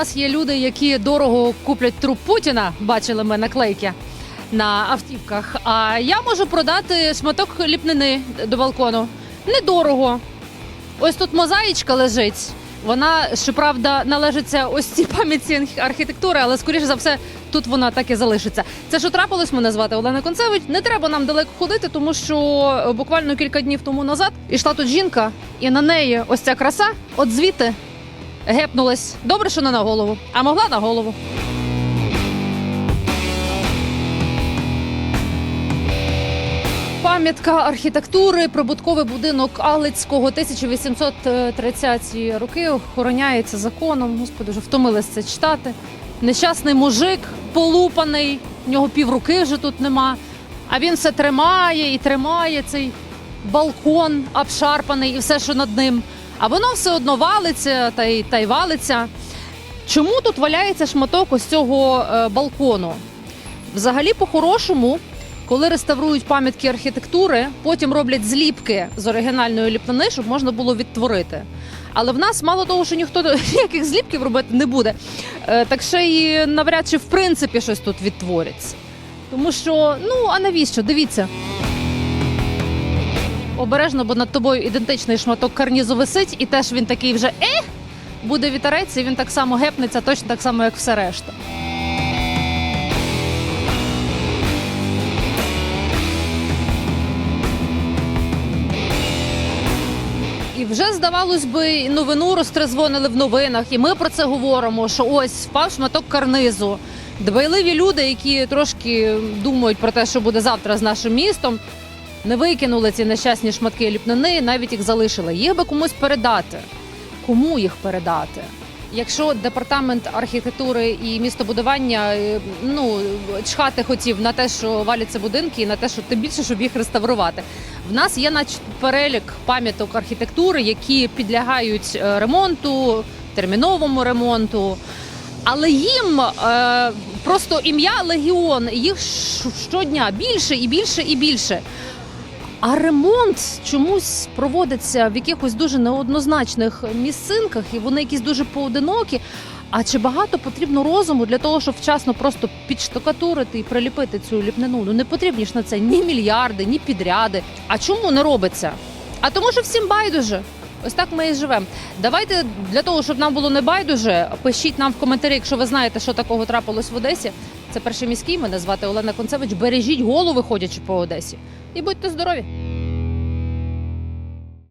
нас є люди, які дорого куплять труп Путіна. Бачили ми наклейки на автівках. А я можу продати шматок ліпнини до балкону. Недорого. Ось тут мозаїчка лежить. Вона, щоправда, належиться ось цій пам'ятці архітектури, але скоріше за все, тут вона так і залишиться. Це що трапилось, мене звати Олена Концевич. Не треба нам далеко ходити, тому що буквально кілька днів тому назад ішла тут жінка, і на неї ось ця краса, от звідти гепнулась. Добре, що не на голову, а могла на голову. Пам'ятка архітектури, прибутковий будинок Алицького 1830-ті роки охороняється законом. Господи, вже втомилися це читати. Нещасний мужик, полупаний, в нього півруки вже тут нема. А він все тримає і тримає цей балкон обшарпаний і все, що над ним. А воно все одно валиться та й, та й валиться. Чому тут валяється шматок ось цього е, балкону? Взагалі, по-хорошому, коли реставрують пам'ятки архітектури, потім роблять зліпки з оригінальної ліпнини, щоб можна було відтворити. Але в нас мало того, що ніхто ніяких зліпків робити не буде, е, так ще й навряд чи в принципі щось тут відтвориться. Тому що, ну а навіщо? Дивіться. Обережно, бо над тобою ідентичний шматок карнізу висить, і теж він такий вже е, буде вітерець, і він так само гепнеться, точно так само, як все решта. І вже здавалось би, новину розтрезвонили в новинах, і ми про це говоримо. Що ось впав шматок карнизу. Дбайливі люди, які трошки думають про те, що буде завтра з нашим містом, не викинули ці нещасні шматки ліпнини, навіть їх залишили. Їх би комусь передати. Кому їх передати? Якщо департамент архітектури і містобудування е, ну чхати хотів на те, що валяться будинки, і на те, що тим більше, щоб їх реставрувати. В нас є нач перелік пам'яток архітектури, які підлягають е, ремонту, терміновому ремонту. Але їм е, просто ім'я Легіон, їх щодня більше і більше і більше. А ремонт чомусь проводиться в якихось дуже неоднозначних місцинках, і вони якісь дуже поодинокі. А чи багато потрібно розуму для того, щоб вчасно просто підштукатурити і приліпити цю ліпнину? Ну не потрібні ж на це ні мільярди, ні підряди. А чому не робиться? А тому, що всім байдуже. Ось так ми і живемо. Давайте для того, щоб нам було не байдуже, пишіть нам в коментарі, якщо ви знаєте, що такого трапилось в Одесі. Це перший міський. Мене звати Олена Концевич. Бережіть голови, ходячи по Одесі. І будьте здорові!